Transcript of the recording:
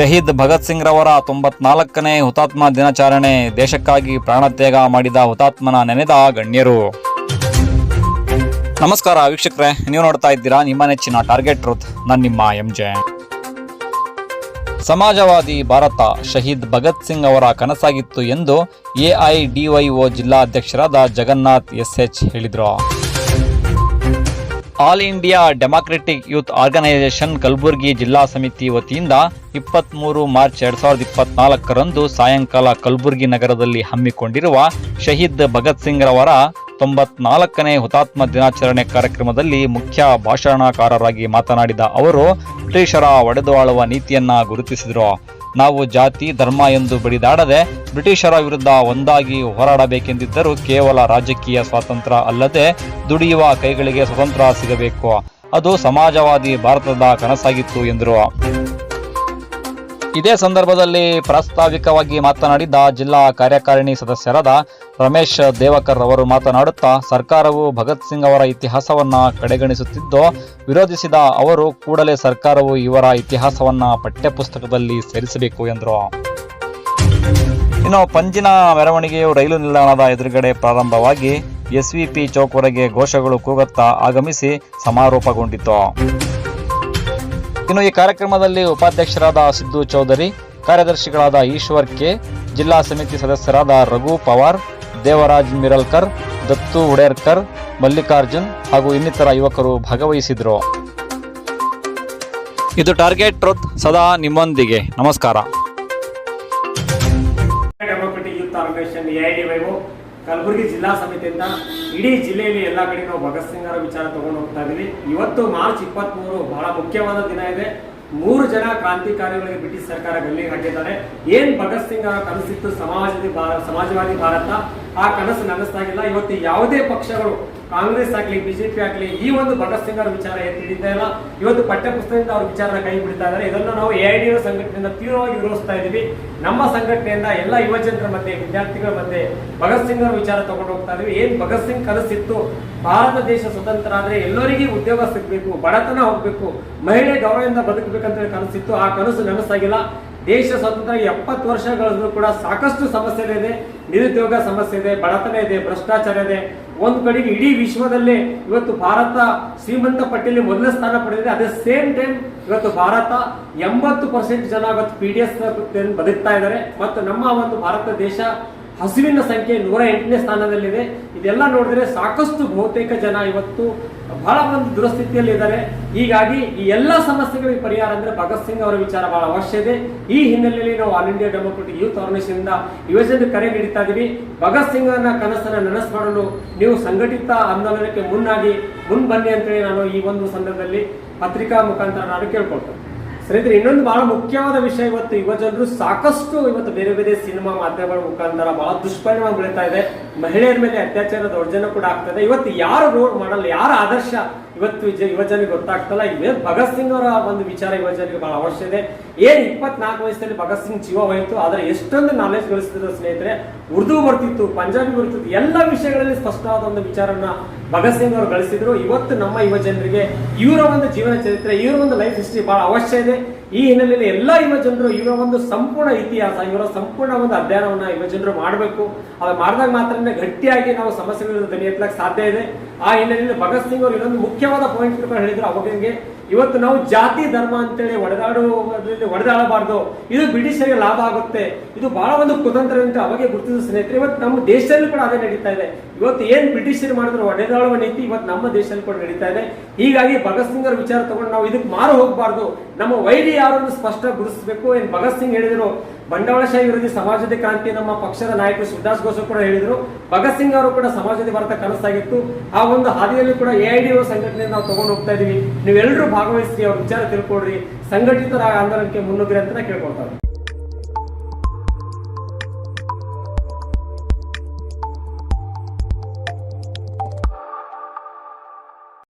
ಶಹೀದ್ ಭಗತ್ ಸಿಂಗ್ ರವರ ತೊಂಬತ್ನಾಲ್ಕನೇ ಹುತಾತ್ಮ ದಿನಾಚರಣೆ ದೇಶಕ್ಕಾಗಿ ಪ್ರಾಣತ್ಯಾಗ ಮಾಡಿದ ಹುತಾತ್ಮನ ನೆನೆದ ಗಣ್ಯರು. ನಮಸ್ಕಾರ ವೀಕ್ಷಕರೇ, ನೀವು ನೋಡ್ತಾ ಇದ್ದೀರಾ ನಿಮ್ಮ ನೆಚ್ಚಿನ ಟಾರ್ಗೆಟ್ ಟ್ರೂತ್ ನಾನು ನಿಮ್ಮ ಎಂ ಜೆ ಸಮಾಜವಾದಿ ಭಾರತ ಶಹೀದ್ ಭಗತ್ ಸಿಂಗ್ ಅವರ ಕನಸಾಗಿತ್ತು ಎಂದು ಎಐಡಿವೈಒ ಜಿಲ್ಲಾಧ್ಯಕ್ಷರಾದ ಜಗನ್ನಾಥ್ ಎಸ್ ಎಚ್ ಹೇಳಿದರು. All India Democratic Youth Organisation Kalaburagi ಜಿಲ್ಲಾ ಸಮಿತಿ ವತಿಯಿಂದ ಇಪ್ಪತ್ತ್ಮೂರು ಮಾರ್ಚ್ ಎರಡ್ ಸಾವಿರದ ಇಪ್ಪತ್ನಾಲ್ಕರಂದು ಸಾಯಂಕಾಲ ಕಲಬುರಗಿ ನಗರದಲ್ಲಿ ಹಮ್ಮಿಕೊಂಡಿರುವ ಶಹೀದ್ ಭಗತ್ ಸಿಂಗ್ ರವರ ತೊಂಬತ್ನಾಲ್ಕನೇ ಹುತಾತ್ಮ ದಿನಾಚರಣೆ ಕಾರ್ಯಕ್ರಮದಲ್ಲಿ ಮುಖ್ಯ ಭಾಷಣಕಾರರಾಗಿ ಮಾತನಾಡಿದ ಅವರು ಬ್ರಿಟಿಷರ ಒಡೆದು ಆಳುವ ನೀತಿಯನ್ನ ಗುರುತಿಸಿದರು. ನಾವು ಜಾತಿ, ಧರ್ಮ ಎಂದು ಬಡಿದಾಡದೆ ಬ್ರಿಟಿಷರ ವಿರುದ್ಧ ಒಂದಾಗಿ ಹೋರಾಡಬೇಕೆಂದಿದ್ದರೂ ಕೇವಲ ರಾಜಕೀಯ ಸ್ವಾತಂತ್ರ್ಯ ಅಲ್ಲದೆ ದುಡಿಯುವ ಕೈಗಳಿಗೆ ಸ್ವತಂತ್ರ ಸಿಗಬೇಕು. ಅದು ಸಮಾಜವಾದಿ ಭಾರತದ ಕನಸಾಗಿತ್ತು ಎಂದರು. ಇದೇ ಸಂದರ್ಭದಲ್ಲಿ ಪ್ರಾಸ್ತಾವಿಕವಾಗಿ ಮಾತನಾಡಿದ ಜಿಲ್ಲಾ ಕಾರ್ಯಕಾರಿಣಿ ಸದಸ್ಯರಾದ ರಮೇಶ್ ದೇವಕರ್ ಅವರು ಮಾತನಾಡುತ್ತಾ, ಸರ್ಕಾರವು ಭಗತ್ ಸಿಂಗ್ ಅವರ ಇತಿಹಾಸವನ್ನ ಕಡೆಗಣಿಸುತ್ತಿದ್ದು, ವಿರೋಧಿಸಿದ ಅವರು ಕೂಡಲೇ ಸರ್ಕಾರವು ಇವರ ಇತಿಹಾಸವನ್ನ ಪಠ್ಯಪುಸ್ತಕದಲ್ಲಿ ಸೇರಿಸಬೇಕು ಎಂದರು. ಇನ್ನು ಪಂಜಿನ ಮೆರವಣಿಗೆಯು ರೈಲು ನಿಲ್ದಾಣದ ಎದುರುಗಡೆ ಪ್ರಾರಂಭವಾಗಿ ಎಸ್ವಿಪಿ ಚೌಕ್ವರೆಗೆ ಘೋಷಗಳು ಕೂಗುತ್ತಾ ಆಗಮಿಸಿ ಸಮಾರೋಪಗೊಂಡಿತು. ಇನ್ನು ಈ ಕಾರ್ಯಕ್ರಮದಲ್ಲಿ ಉಪಾಧ್ಯಕ್ಷರಾದ ಸಿದ್ದು ಚೌಧರಿ, ಕಾರ್ಯದರ್ಶಿಗಳಾದ ಈಶ್ವರ್ ಕೆ, ಜಿಲ್ಲಾ ಸಮಿತಿ ಸದಸ್ಯರಾದ ರಘು ಪವಾರ್ ದೇವರಾಜ್ ಮಿರಲ್ಕರ್, ದತ್ತು ಉಡೇರ್ಕರ್, ಮಲ್ಲಿಕಾರ್ಜುನ್ ಹಾಗೂ ಇನ್ನಿತರ ಯುವಕರು ಭಾಗವಹಿಸಿದ್ರು. ಇದು ಟಾರ್ಗೆಟ್ ಟ್ರೂತ್ ಸದಾ ನಿಮ್ಮೊಂದಿಗೆ. ನಮಸ್ಕಾರ. ಕಲಬುರಗಿ ಜಿಲ್ಲಾ ಸಮಿತಿಯಿಂದ ಇಡೀ ಜಿಲ್ಲೆಯಲ್ಲಿ ಎಲ್ಲ ಕಡೆ ನಾವು ಭಗತ್ ಸಿಂಗ್ ಅವರ ವಿಚಾರ ತಗೊಂಡು ಹೋಗ್ತಾ ಇದೀವಿ. ಇವತ್ತು ಮಾರ್ಚ್ ಇಪ್ಪತ್ತ್ ಮೂರು ಬಹಳ ಮುಖ್ಯವಾದ ದಿನ ಇದೆ. ಮೂರು ಜನ ಕ್ರಾಂತಿಕಾರಿಗಳಿಗೆ ಬ್ರಿಟಿಷ್ ಸರ್ಕಾರ ಗಲ್ಲಿಗೆ ಹಾಕಿದ್ದಾರೆ. ಏನ್ ಭಗತ್ ಸಿಂಗ್ ಅವರ ಕನಸಿತ್ತು ಸಮಾಜವಾದಿ ಭಾರತ ಸಮಾಜವಾದಿ ಭಾರತ? ಆ ಕನಸು ನನಸಾಗಿಲ್ಲ. ಇವತ್ತು ಯಾವುದೇ ಪಕ್ಷಗಳು, ಕಾಂಗ್ರೆಸ್ ಆಗ್ಲಿ, ಬಿಜೆಪಿ ಆಗ್ಲಿ, ಈ ಒಂದು ಭಗತ್ ಸಿಂಗ್ ಅವರ ವಿಚಾರ ಎತ್ತಿ ಹಿಡಿತಾ ಇಲ್ಲ. ಇವತ್ತು ಪಠ್ಯಪುಸ್ತಕದಿಂದ ಅವ್ರ ವಿಚಾರ ಕೈ ಬಿಡ್ತಾ ಇದ್ದಾರೆ. ಇದನ್ನು ನಾವು ಎ ಐ ಡಿ ಸಂಘಟನೆಯಿಂದ ತೀವ್ರವಾಗಿ ವಿರೋಧಿಸ್ತಾ ಇದ್ದೀವಿ. ನಮ್ಮ ಸಂಘಟನೆಯಿಂದ ಎಲ್ಲ ಯುವಜನರ ಮಧ್ಯೆ, ವಿದ್ಯಾರ್ಥಿಗಳ ಮಧ್ಯೆ ಭಗತ್ ಸಿಂಗ್ ಅವರ ವಿಚಾರ ತಗೊಂಡು ಹೋಗ್ತಾ ಇದೀವಿ ಏನ್ ಭಗತ್ ಸಿಂಗ್ ಕನಸಿತ್ತು? ಭಾರತ ದೇಶ ಸ್ವತಂತ್ರ ಆದ್ರೆ ಎಲ್ಲರಿಗೂ ಉದ್ಯೋಗ ಸಿಗ್ಬೇಕು, ಬಡತನ ಹೋಗ್ಬೇಕು, ಮಹಿಳೆ ಗೌರವದಿಂದ ಬದುಕಬೇಕಂತ ಕನಸಿತ್ತು. ಆ ಕನಸು ನನಸಾಗಿಲ್ಲ. ದೇಶ ಸ್ವತಂತ್ರ ಎಪ್ಪತ್ತು ವರ್ಷಗಳಲ್ಲೂ ಕೂಡ ಸಾಕಷ್ಟು ಸಮಸ್ಯೆಗಳಿದೆ. ನಿರುದ್ಯೋಗ ಸಮಸ್ಯೆ ಇದೆ, ಬಡತನ ಇದೆ, ಭ್ರಷ್ಟಾಚಾರ ಇದೆ. ಒಂದು ಕಡೆಗೆ ಇಡೀ ವಿಶ್ವದಲ್ಲೇ ಇವತ್ತು ಭಾರತ ಶ್ರೀಮಂತ ಪಟ್ಟಿಯಲ್ಲಿ ಮೊದಲ ಸ್ಥಾನ ಪಡೆದಿದೆ. ಅದೇ ಸೇಮ್ ಟೈಮ್ ಇವತ್ತು ಭಾರತ ಎಂಬತ್ತು ಪರ್ಸೆಂಟ್ ಜನ ಇವತ್ತು ಪಿ ಡಿ ಎಸ್ ಬದುಕ್ತಾ ಇದ್ದಾರೆ. ಮತ್ತು ನಮ್ಮ ಒಂದು ಭಾರತ ದೇಶ ಹಸುವಿನ ಸಂಖ್ಯೆ ನೂರ ಎಂಟನೇ ಸ್ಥಾನದಲ್ಲಿದೆ. ಇದೆಲ್ಲ ನೋಡಿದ್ರೆ ಸಾಕಷ್ಟು ಬಹುತೇಕ ಜನ ಇವತ್ತು ಬಹಳ ಒಂದು ದುರಸ್ಥಿತಿಯಲ್ಲಿ ಇದ್ದಾರೆ. ಹೀಗಾಗಿ ಈ ಎಲ್ಲ ಸಮಸ್ಯೆಗಳಿಗೆ ಪರಿಹಾರ ಅಂದ್ರೆ ಭಗತ್ ಸಿಂಗ್ ಅವರ ವಿಚಾರ ಬಹಳ ಅವಶ್ಯ ಇದೆ. ಈ ಹಿನ್ನೆಲೆಯಲ್ಲಿ ನಾವು All India Democratic Youth Organisation ಯುವಜನ ಕರೆ ನೀಡುತ್ತಾ ಇದೀವಿ. ಭಗತ್ ಸಿಂಗ್ ಅವರ ಕನಸನ್ನ ನನಸು ಮಾಡಲು ನೀವು ಸಂಘಟಿತ ಆಂದೋಲನಕ್ಕೆ ಮುನ್ನಾಗಿ ಮುನ್ ಬನ್ನಿ ಅಂತೇಳಿ ನಾನು ಈ ಒಂದು ಸಂದರ್ಭದಲ್ಲಿ ಪತ್ರಿಕಾ ಮುಖಾಂತರ ನಾನು ಕೇಳ್ಕೊಳ್ತೇನೆ. ಸ್ನೇಹಿತರೆ, ಇನ್ನೊಂದು ಬಹಳ ಮುಖ್ಯವಾದ ವಿಷಯ ಇವತ್ತು, ಯುವ ಜನರು ಸಾಕಷ್ಟು ಇವತ್ತು ಬೇರೆ ಬೇರೆ ಸಿನಿಮಾ ಮಾಧ್ಯಮಗಳ ಮುಖಾಂತರ ಬಹಳ ದುಷ್ಪರಿಣಾಮ ಬೀಳ್ತಾ ಇದೆ. ಮಹಿಳೆಯರ ಮೇಲೆ ಅತ್ಯಾಚಾರ ದೌರ್ಜನ್ಯ ಕೂಡ ಆಗ್ತದೆ. ಇವತ್ತು ಯಾರು ರೋಲ್ ಮಾಡಲ್ಲ ಯಾರ ಆದರ್ಶ ಇವತ್ತು ಯುವ ಯುವಜನಿಗೆ ಗೊತ್ತಾಗ್ತಲ್ಲ? ಇವೇ ಭಗತ್ ಸಿಂಗ್ ಅವರ ಒಂದು ವಿಚಾರ ಯುವಜನಿಗೆ ಬಹಳ ಅವಶ್ಯ ಇದೆ. ಏನ್ ಇಪ್ಪತ್ನಾಲ್ಕು ವಯಸ್ಸಲ್ಲಿ ಭಗತ್ ಸಿಂಗ್ ಜೀವ ಹೋಯಿತು, ಆದ್ರೆ ಎಷ್ಟೊಂದು ನಾಲೆಜ್ ಗಳಿಸ್ತಿದ್ರು ಸ್ನೇಹಿತರೆ, ಉರ್ದು ಬರ್ತಿತ್ತು, ಪಂಜಾಬಿ ಬರ್ತಿತ್ತು, ಎಲ್ಲ ವಿಷಯಗಳಲ್ಲಿ ಸ್ಪಷ್ಟವಾದ ಒಂದು ವಿಚಾರನ ಭಗತ್ ಸಿಂಗ್ ಅವರು ಗಳಿಸಿದ್ರು. ಇವತ್ತು ನಮ್ಮ ಯುವ ಜನರಿಗೆ ಇವರ ಒಂದು ಜೀವನ ಚರಿತ್ರೆ, ಇವರ ಒಂದು ಲೈಫ್ ಹಿಸ್ಟ್ರಿ ಬಹಳ ಅವಶ್ಯ ಇದೆ. ಈ ಹಿನ್ನೆಲೆಯಲ್ಲಿ ಎಲ್ಲ ಯುವ ಜನರು ಇವರ ಒಂದು ಸಂಪೂರ್ಣ ಇತಿಹಾಸ, ಇವರ ಸಂಪೂರ್ಣ ಒಂದು ಅಧ್ಯಯನವನ್ನ ಯುವ ಜನರು ಮಾಡಬೇಕು. ಅದು ಮಾಡಿದಾಗ ಮಾತ್ರ ಗಟ್ಟಿಯಾಗಿ ನಾವು ಸಮಸ್ಯೆಗಳನ್ನು ಎತ್ತಲಕ್ಕೆ ಸಾಧ್ಯ ಇದೆ. ಆ ಹಿನ್ನೆಲೆಯಲ್ಲಿ ಭಗತ್ ಸಿಂಗ್ ಅವರು ಇನ್ನೊಂದು ಮುಖ್ಯವಾದ ಪಾಯಿಂಟ್ ಹೇಳಿದ್ರು ಅವಾಗಂಗೆ ಇವತ್ತು ನಾವು ಜಾತಿ, ಧರ್ಮ ಅಂತೇಳಿ ಒಡೆದಾಡುವುದರಲ್ಲಿ ಒಡೆದಾಡಬಾರ್ದು. ಇದು ಬ್ರಿಟಿಷರಿಗೆ ಲಾಭ ಆಗುತ್ತೆ. ಇದು ಬಹಳ ಒಂದು ಕುತಂತ್ರ ಅಂತ ಅವಾಗೆ ಗುರುತಿಸಿದ ಸ್ನೇಹಿತರೆ, ಇವತ್ತು ನಮ್ಮ ದೇಶದಲ್ಲಿ ಕೂಡ ಅದೇ ನಡೀತಾ ಇದೆ. ಇವತ್ತು ಏನ್ ಬ್ರಿಟಿಷರು ಮಾಡಿದ್ರು ಒಡೆದಾಳುವ ನೀತಿ ಇವತ್ತು ನಮ್ಮ ದೇಶದಲ್ಲಿ ಕೂಡ ನಡೀತಾ ಇದೆ. ಹೀಗಾಗಿ ಭಗತ್ ಸಿಂಗ್ ಅವರ ವಿಚಾರ ತಗೊಂಡು ನಾವು ಇದಕ್ಕೆ ಮಾರು ಹೋಗಬಾರ್ದು. ನಮ್ಮ ವೈರಿ ಯಾರನ್ನು ಸ್ಪಷ್ಟ ಗುರುತಿಸಬೇಕು ಏನ್ ಭಗತ್ ಸಿಂಗ್ ಹೇಳಿದ್ರು. ಬಂಡವಾಳಶಾಹಿ ವಿರೋಧಿ ಸಮಾಜದ ಕ್ರಾಂತಿ ನಮ್ಮ ಪಕ್ಷದ ನಾಯಕರು ಶಿವದಾಸ್ ಘೋಷ ಕೂಡ ಹೇಳಿದ್ರು. ಭಗತ್ ಸಿಂಗ್ ಅವರು ಕೂಡ ಸಮಾಜದ ಭಾರತ ಕನಸಾಗಿತ್ತು. ಆ ಒಂದು ಹಾದಿಯಲ್ಲಿ ಕೂಡ ಎ ಐಡಿ ಓ ಸಂಘಟನೆ ನಾವು ತಗೊಂಡು ಹೋಗ್ತಾ ಇದೀವಿ. ನೀವೆಲ್ಲರೂ ಭಾಗವಹಿಸಿ ಅವ್ರ ವಿಚಾರ ತಿಳ್ಕೊಡ್ರಿ ಸಂಘಟಿತರ ಆಂದೋಲನಕ್ಕೆ ಮುನ್ನುಗ್ರಿ ಅಂತ ಕೇಳ್ಕೊಳ್ತಾರೆ